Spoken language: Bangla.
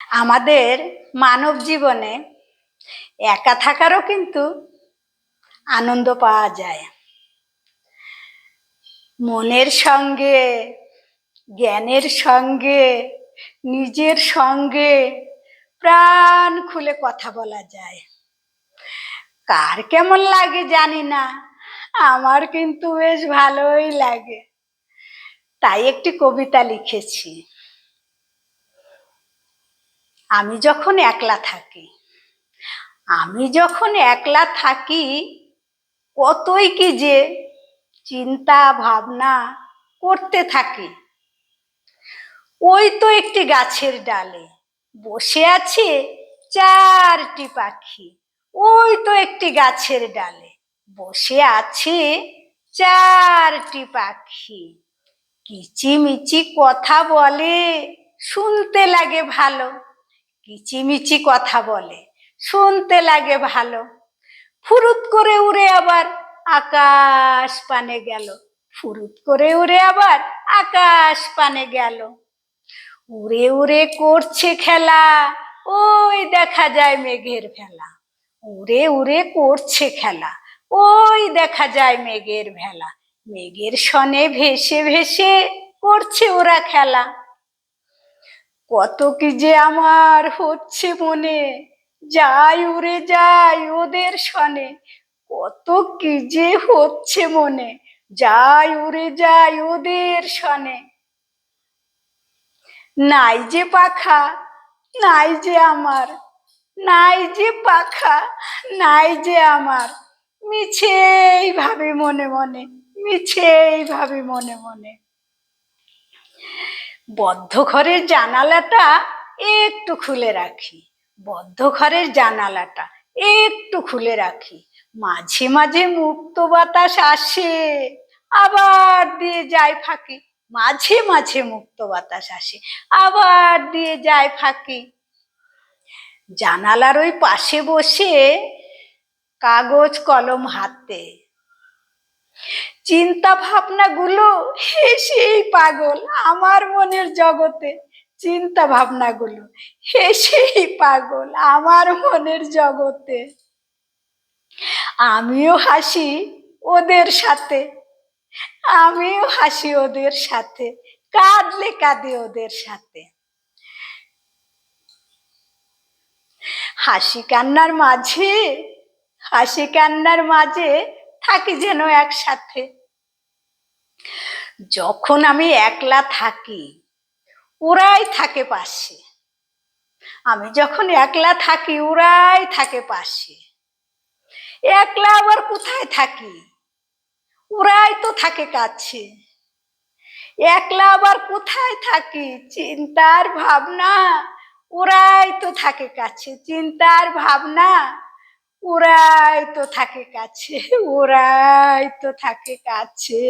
আমাদের মানব জীবনে একা থাকারও কিন্তু আনন্দ পাওয়া যায়। মনের সঙ্গে, জ্ঞানের সঙ্গে, নিজের সঙ্গে প্রাণ খুলে কথা বলা যায়। কার কেমন লাগে জানি না, আমার কিন্তু বেশ ভালোই লাগে। তাই একটি কবিতা লিখেছি। আমি যখন একলা থাকি, আমি যখন একলা থাকি, কতই কি যে চিন্তা ভাবনা করতে থাকি। ওই তো একটি গাছের ডালে বসে আছে চারটি পাখি, ওই তো একটি গাছের ডালে বসে আছে চারটি পাখি। কিচিমিচি কথা বলে, শুনতে লাগে ভালো। কিচিমিচি কথা বলে। শুনতে লাগে ভালো। ফুরুত করে উড়ে আবার আকাশ পানে গেল। ফুরুত করে উড়ে আবার আকাশ পানে গেল। উড়ে উড়ে করছে খেলা। ওই দেখা যায় মেঘের ভেলা। উড়ে উড়ে করছে খেলা। ওই দেখা যায় মেঘের ভেলা। মেঘের সনে ভেসে ভেসে করছে ওরা খেলা। কত কি যে আমার হচ্ছে মনে। যাই উড়ে যাই ওদের সনে, কত কি যে হচ্ছে মনে। যাই উড়ে যাই ওদের সনে। নাই যে পাখা, নাই যে আমার, নাই যে পাখা, নাই যে আমার। মিছেই ভাবে মনে মনে, মিছেই ভাবে মনে মনে। বদ্ধ ঘরের জানালাটা একটু খুলে রাখি। বদ্ধ ঘরের জানালাটা একটু খুলে রাখি। মাঝে মাঝে মুক্ত বাতাস আসে, আবার দিয়ে যায় ফাঁকি। মাঝে মাঝে মুক্ত বাতাস আসে, আবার দিয়ে যায় ফাঁকি। জানালার ওই পাশে বসে কাগজ কলম হাতে। চিন্তা ভাবনাগুলো হেসেই পাগল আমার মনের জগতে চিন্তা ভাবনাগুলো হেসেই পাগল আমার মনের জগতে। আমিও হাসি ওদের সাথে, আমিও হাসি ওদের সাথে, কাঁদলে কাঁদে ওদের সাথে। হাসি কান্নার মাঝে, হাসি কান্নার মাঝে থাকি যেন একসাথে। যখন আমি একলা থাকি, ওরাই থাকে পাশে। আমি যখন একলা থাকি, ওরাই থাকে পাশে। একলা আবার কোথায় থাকি? ওরাই তো থাকে কাছে। একলা আবার কোথায় থাকি? চিন্তার ভাবনা, ওরাই তো থাকে কাছে। চিন্তার ভাবনা ওরাই তো থাকে কাছে ওরাই তো থাকে কাছে।